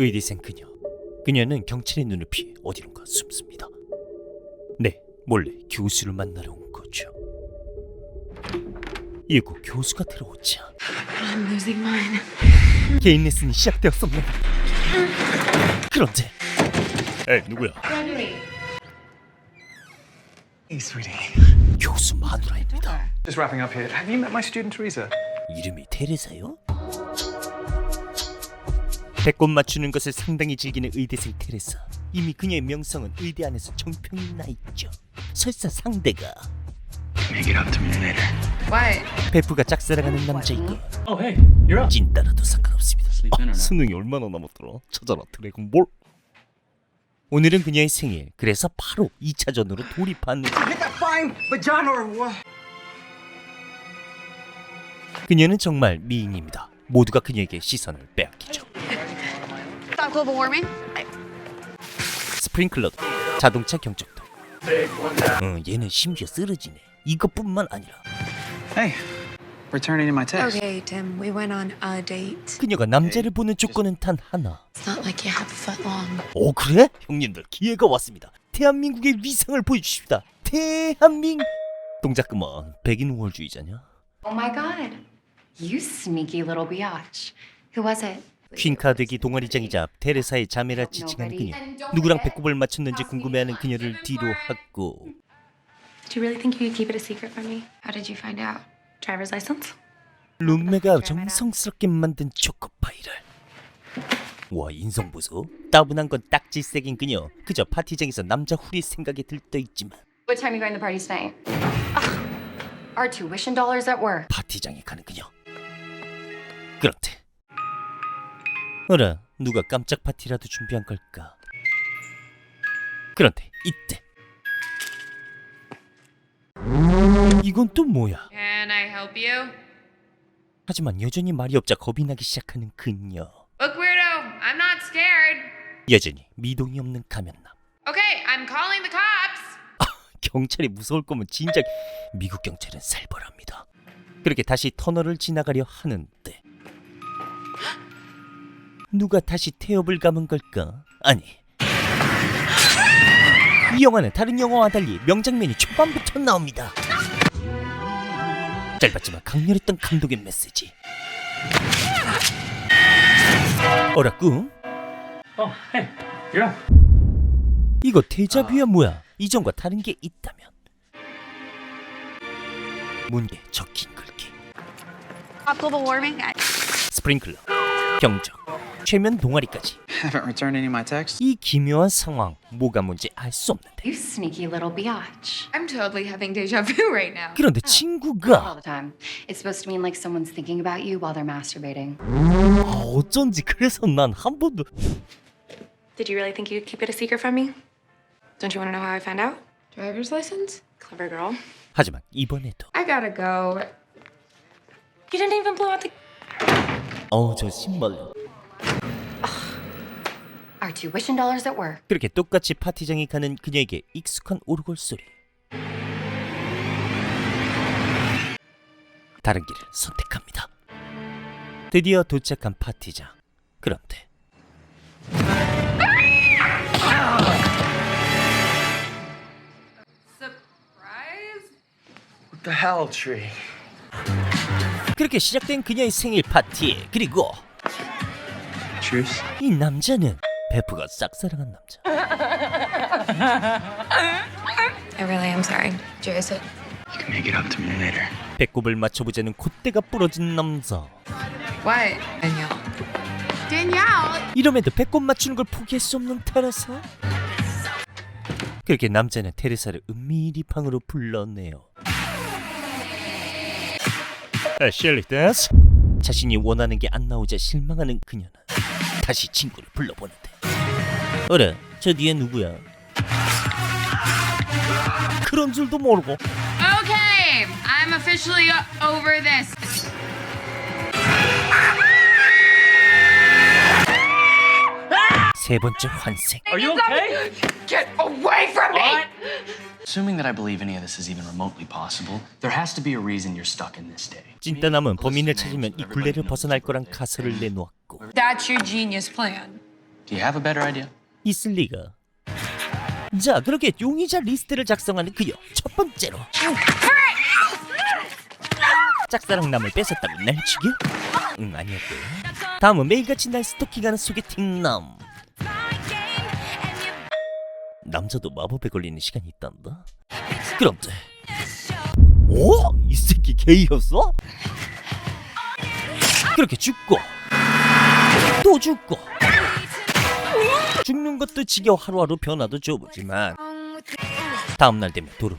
의대생 그녀. 그녀는 경찰의 눈을 피해 어디론가 숨습니다. 네, 몰래 교수를 만나러 온 거죠. 이고 교수가 들어오자 I'm losing mine. 개인 레슨이 시작되었습니다. 그런데 에 누구야? Hey, sweetie. 교수 마누라입니다. Just wrapping up here. Have you met my student Teresa? 이름이 테레사요? 배꼽 맞추는 것을 상당히 즐기는 의대생 테레사. 이미 그녀의 명성은 의대 안에서 정평이 나 있죠. 설사 상대가 Make it up to me later. What? 베프가 짝사랑하는 남자이고 Oh, hey, you're up. 찐따라도 상관없습니다. Sleep in or 아, not? 수능이 얼마나 남았더라? 찾아라 드래곤볼. 오늘은 그녀의 생일. 그래서 바로 2차전으로 돌입하는 Hit that fine vagina or what? 그녀는 정말 미인입니다. 모두가 그녀에게 시선을 빼앗기죠. Stop global warming? 스프링클러도 자동차 경적도. 어, 얘는 심지어 쓰러지네. 이것뿐만 아니라 Hey, returning in my text. Okay, Tim, we went on a date. 그녀가 남자를 보는 조건은 단 하나. It's not like you have a foot long. 오 그래? 형님들 기회가 왔습니다. 대한민국의 위상을 보여주십니다. 대한민 동작 그만 백인 우월주의자냐? Oh my god. You sneaky little biatch. Who was it? 퀸카드기 동아리장이자 테레사의 자매라 지칭하는 그녀. 누구랑 배꼽을 맞췄는지 궁금해하는 그녀를 뒤로 하고 Do you really think you could keep it a secret from me? How did you find out? Driver's license? 룸메가 정성스럽게 만든 초코파이를 와 인성 보소 따분한 건 딱지색인 그녀 그저 파티장에서 남자 후리 생각에 들떠 있지만 What time are you going to the party tonight? Our tuition dollars at work. 파티장에 가는 그녀 어라 누가 깜짝 파티라도 준비한 걸까 그런데 이때 이건 또 뭐야 Can I help you? 하지만 여전히 말이 없자 겁이 나기 시작하는 그녀 Look, weirdo, I'm not scared. 여전히 미동이 없는 가면남 Okay, I'm calling the cops. 경찰이 무서울 거면 진작 미국 경찰은 살벌합니다. 그렇게 다시 터널을 지나가려 하는데 누가 다시 태엽을 감은 걸까? 아니 이 영화는 다른 영화와 달리 명장면이 초반부터 나옵니다. 짧았지만 강렬했던 감독의 메시지. 어라 꿈? Oh, hey, you're up. 이거 대자뷰야 뭐야? 이전과 다른 게 있다면 문에 적힌 글귀 global warming? 스프링클러 경적 최면 동아리까지 Haven't returned any of my texts. 이 기묘한 상황 뭐가 뭔지 알 수 없는데 You sneaky little biatch. I'm totally having deja vu right now. 그런데 All 친구가 the time. It's supposed to mean like someone's thinking about you while they're masturbating. 아, 어쩐지 그래서 난 한 번도 Did you really think you could keep it a secret from me? Don't you want to know how I found out? Driver's license? Clever girl. 하지만 이번에도 I gotta go. You didn't even blow out the. 어저 신발로 Our tuition dollars at work. 그렇게 똑같이 파티장에 가는 그녀에게 익숙한 오르골 소리 다른 길을 선택합니다 드디어 도착한 파티장 그런데 Surprise? What the hell, tree? 그렇게 시작된 그녀의 생일 파티 그리고 Truce. 이 남자는 베프가 싹사랑한 남자 I really am sorry. You guys it? You can make it up to me later. 배꼽을 맞춰보자는 콧대가 부러진 남자 What? Danielle. Danielle! 이럼에도 배꼽 맞추는 걸 포기할 수 없는 테레사 그렇게 남자는 테레사를 은밀히 방으로 불러내요 아, 셸리 댄스 자신이 원하는 게 안 나오자 실망하는 그녀는 다시 친구를 불러보는데 어래 저 뒤에 누구야 그런 줄도 모르고 Okay, I'm officially o- over this. 세 번째 환생 Are you okay? Get away from me! What? Assuming that I believe any of this is even remotely possible, there has to be a reason you're stuck in this day. 찐따남은 범인을 찾으면 이 굴레를 벗어날 거란 가설을 내놓았고 That's your genius plan. Do you have a better idea? 있을 리가. 자, 그렇게 용의자 리스트를 작성하는 그녀 첫 번째로 짝사랑남을 뺏었다고 날 죽여? 응 아니었고 다음은 매일같이 날 스토킹하는 소개팅남 남자도 마법에 걸리는 시간이 있단다 그런데 오? 이 새끼 게이였어? 그렇게 죽고 또 죽고 죽는 것도 지겨워 하루하루 변화도 줘보지만 다음날 되면 도름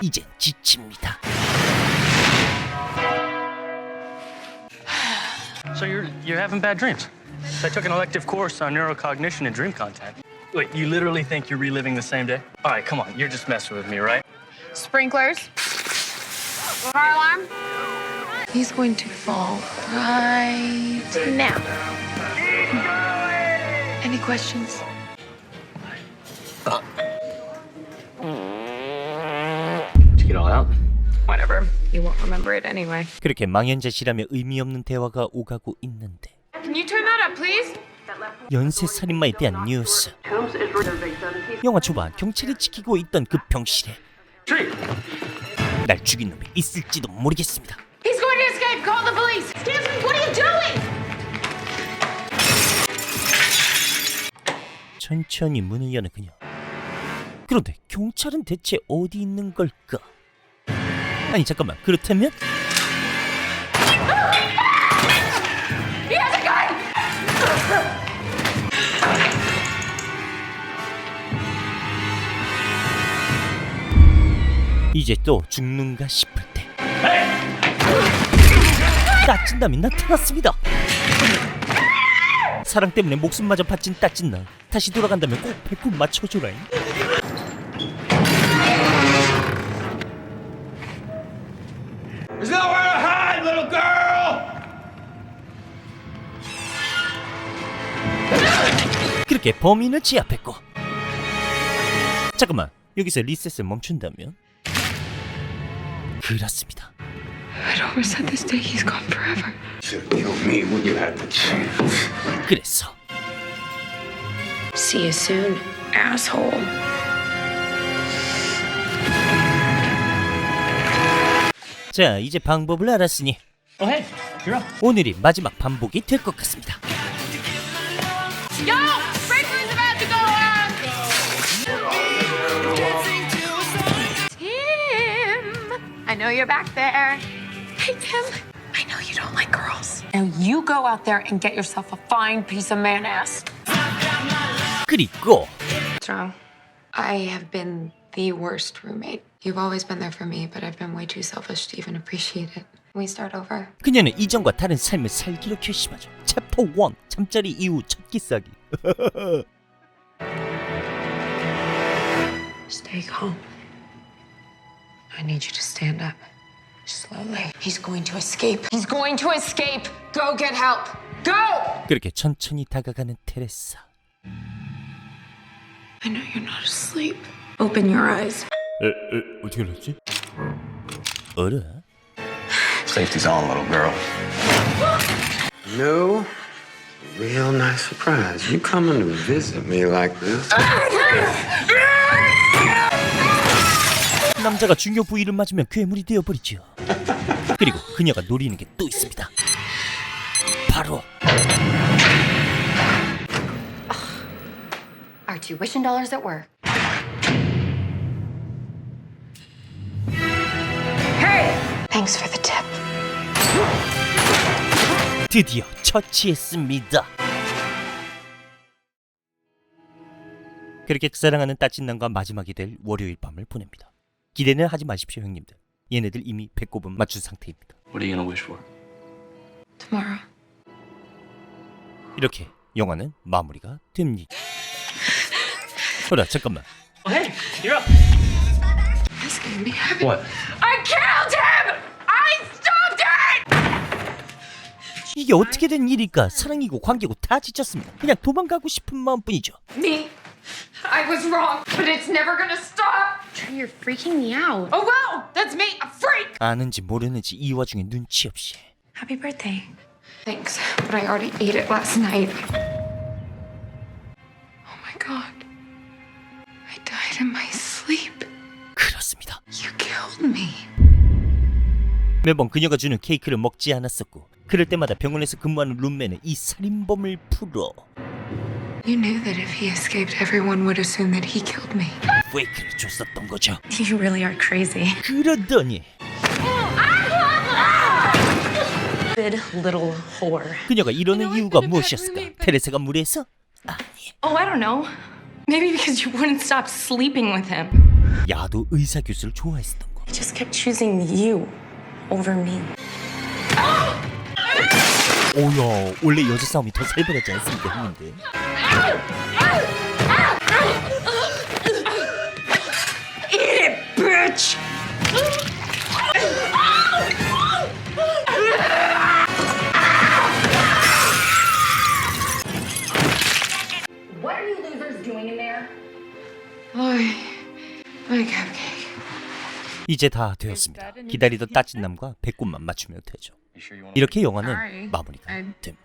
이젠 지칩니다 So you're you're having bad dreams. I took an elective course on neurocognition and dream content. Wait, you literally think you're reliving the same day? All right, come on, you're just messing with me, right? Sprinklers. Fire alarm. He's going to fall right now. Any questions? You get all out? Whatever. You won't remember it anyway. 그렇게 망연자실하며 의미 없는 대화가 오가고 있는데 Can you turn that up, please? 연쇄 살인마에 대한 뉴스 영화 초반 경찰이 지키고 있던 그 병실에. 날 죽인 놈이 있을지도 모르겠습니다 He's going to escape. Call the police. Excuse me. What are you doing? 천천히 문을 여는 그녀 그런데 경찰은 대체 어디 있는 걸까? 아니 잠깐만 그렇다면 He has a gun. 이제 또 죽는가 싶을 때 따찐남이 나타났습니다. 사랑 때문에 목숨마저 바친 따찐남 다시 돌아간다면 꼭 배꼽 맞춰줘라잉. There's nowhere to hide, little girl! 그렇게 범인을 제압했고. 잠깐만 여기서 리셋을 멈춘다면? 그렇습니다 I'd always said this day he's gone forever. Should have killed me when you had the chance. 그래서 See you soon, asshole. 자 이제 방법을 알았으니 Oh hey, you're up. 오늘이 마지막 반복이 될 것 같습니다 Yo, Sprinklers about to go on. Tim, I know you're back there. Hey, Tim. I know you don't like girls. Now you go out there and get yourself a fine piece of man ass. 그리고 What's wrong? I have been the worst roommate. You've always been there for me, but I've been way too selfish to even appreciate it. Can we start over? 그녀는 이전과 다른 삶을 살기로 결심하죠 챕터 1 잠자리 이후 첫 기싸기 Stay calm. I need you to stand up. Slowly. He's going to escape. He's going to escape. Go get help. Go! 그렇게 천천히 다가가는 테레사 I know you're not asleep. Open your eyes. 에, 에, 어떻게 알았지? 어라? Safety's on, little girl. No, real nice surprise. You coming to visit me like this? 남자가 중요 부위를 맞으면 괴물이 되어버리죠 그리고 그녀가 노리는 게 또 있습니다 바로 Our tuition dollars at work. Thanks for the tip. 드디어 처치했습니다. 그렇게 사랑하는 따찐남과 마지막이 될 월요일 밤을 보냅니다. 기대는 하지 마십시오, 형님들. 얘네들 이미 배꼽은 맞춘 상태입니다. What are you gonna wish for? Tomorrow. 이렇게 영화는 마무리가 됩니다. 어라, 잠깐만. Oh hey, you're up. This gonna be happy. What? I killed him. I stopped it. 이게 어떻게 된 일일까? 사랑이고 관계고 다 지쳤습니다. 그냥 도망가고 싶은 마음뿐이죠. Me. I was wrong, but it's never gonna stop. You're freaking me out. Oh well, that's me, a freak. 아는지 모르는지 이 와중에 눈치 없이 Happy birthday. Thanks, but I already ate it last night. Oh my god. I died in my sleep. 그렇습니다. You killed me. 매번 그녀가 주는 케이크를 먹지 않았었고 그럴 때마다 병원에서 근무하는 룸메는 이 살인범을 풀어 You knew that if he escaped, everyone would assume that he killed me. 페이크를 줬었던 거죠. You really are crazy. 그러더니 Good little whore. 그녀가 이러는 이유가 무엇이었을까? 테레사가 무례해서? 아니, Oh, I don't know. Maybe because you wouldn't stop sleeping with him. 야도 의사 교수를 좋아했었던 거. He just kept choosing you over me. 오야, 원래 여자 싸움이 더 살벌하지 않습니까, 형님들? 이제 다 되었습니다. 기다리던 따진남과 배꼽만 맞추면 되죠. 이렇게 영화는. 마무리가 됩니다.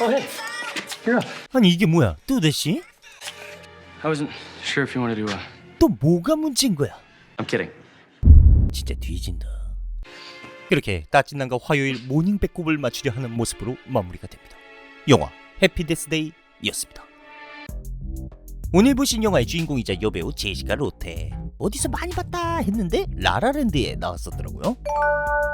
Oh. 아니 이게 뭐야? 뚜데씨? I wasn't sure if you wanted to. Uh... 또 뭐가 문제인 거야? I'm kidding. 진짜 뒤진다. 그렇게 따진남과 화요일 모닝 배꼽을 맞추려 하는 모습으로 마무리가 됩니다. 영화 해피데스데이였습니다. 오늘 보신 영화의 주인공이자 여배우 제시카 로테 어디서 많이 봤다 했는데 라라랜드에 나왔었더라고요.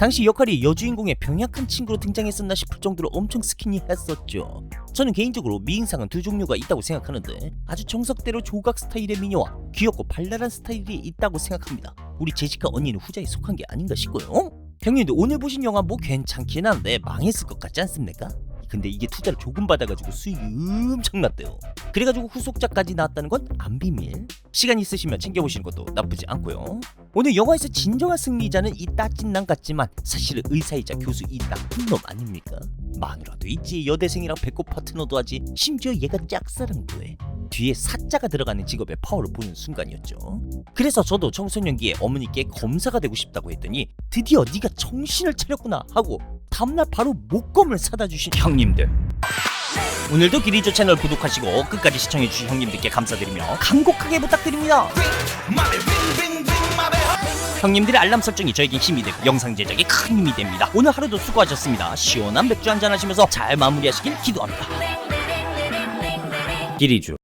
당시 역할이 여주인공의 병약한 친구로 등장했었나 싶을 정도로 엄청 스키니했었죠. 저는 개인적으로 미인상은 두 종류가 있다고 생각하는데 아주 정석대로 조각 스타일의 미녀와 귀엽고 발랄한 스타일이 있다고 생각합니다. 우리 제시카 언니는 후자에 속한 게 아닌가 싶고요. 형님들 오늘 보신 영화 뭐 괜찮긴 한데 망했을 것 같지 않습니까? 근데 이게 투자를 조금 받아가지고 수익이 엄청났대요. 그래가지고 후속작까지 나왔다는 건 안 비밀. 시간 있으시면 챙겨보시는 것도 나쁘지 않고요. 오늘 영화에서 진정한 승리자는 이 따찐남 같지만 사실은 의사이자 교수 이 나쁜 놈 아닙니까? 마누라도 있지 여대생이랑 배꼽 파트너도 하지 심지어 얘가 짝사랑도 해. 뒤에 사자가 들어가는 직업의 파워를 보는 순간이었죠. 그래서 저도 청소년기에 어머니께 검사가 되고 싶다고 했더니 드디어 네가 정신을 차렸구나 하고 다음날 바로 목검을 사다 주신 형님들. 오늘도 기리조 채널 구독하시고 끝까지 시청해주신 형님들께 감사드리며 간곡하게 부탁드립니다. 형님들의 알람 설정이 저에겐 힘이 되고 영상 제작에 큰 힘이 됩니다. 오늘 하루도 수고하셨습니다. 시원한 맥주 한잔 하시면서 잘 마무리하시길 기도합니다. 기리주